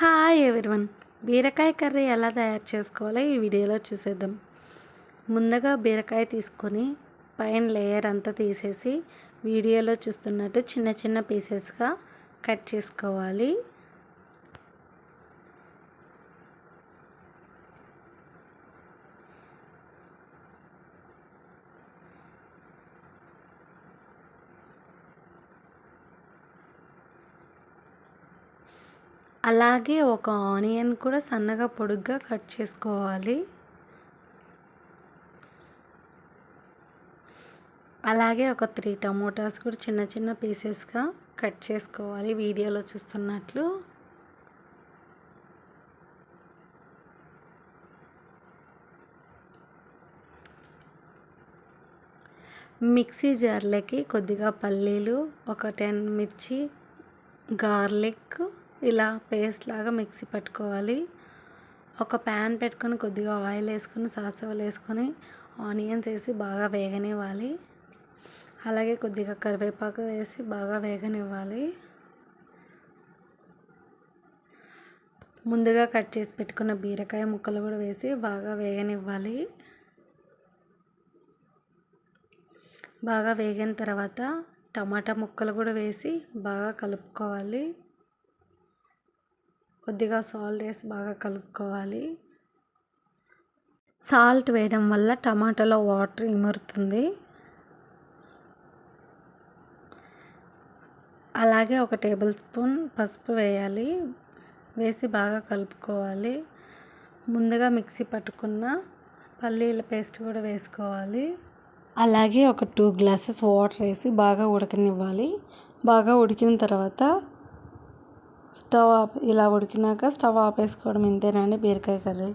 Hi everyone బీరకాయ curry ఎలా తయారు చేసుకోవాలో ఈ వీడియోలో చూసేద్దాం. ముందుగా బీరకాయ తీసుకొని పైన లేయర్ అంతా తీసేసి వీడియోలో చూస్తున్నట్టు చిన్న చిన్న పీసెస్గా కట్ చేసుకోవాలి. అలాగే ఒక ఆనియన్ కూడా సన్నగా పొడుగ్గా కట్ చేసుకోవాలి. అలాగే ఒక త్రీ టమోటాస్ కూడా చిన్న చిన్న పీసెస్గా కట్ చేసుకోవాలి వీడియోలో చూస్తున్నట్లు. మిక్సీ జార్లకి కొద్దిగా పల్లీలు ఒక టెన్ మిర్చి గార్లిక్ ఇలా పేస్ట్ లాగా మిక్సీ పట్టుకోవాలి. ఒక ప్యాన్ పెట్టుకొని కొద్దిగా ఆయిల్ వేసుకొని సాసవలు వేసుకొని ఆనియన్స్ వేసి బాగా వేగనివ్వాలి. అలాగే కొద్దిగా కరివేపాకు వేసి బాగా వేగనివ్వాలి. ముందుగా కట్ చేసి పెట్టుకున్న బీరకాయ ముక్కలు కూడా వేసి బాగా వేగనివ్వాలి. బాగా వేగిన తర్వాత టమాటా ముక్కలు కూడా వేసి బాగా కలుపుకోవాలి. కొద్దిగా సాల్ట్ వేసి బాగా కలుపుకోవాలి. సాల్ట్ వేయడం వల్ల టమాటాలో వాటర్ ఇమురుతుంది. అలాగే ఒక టేబుల్ స్పూన్ పసుపు వేయాలి. వేసి బాగా కలుపుకోవాలి. ముందుగా మిక్సీ పట్టుకున్న పల్లీల పేస్ట్ కూడా వేసుకోవాలి. అలాగే ఒక టూ గ్లాసెస్ వాటర్ వేసి బాగా ఉడకనివ్వాలి. బాగా ఉడికిన తర్వాత స్టవ్ ఆఫ్ ఇలా ఉడికినాక స్టవ్ ఆపేసుకోవడం ఇంతేనండి బీరకాయ కర్రీ.